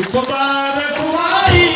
उपकार कुमारी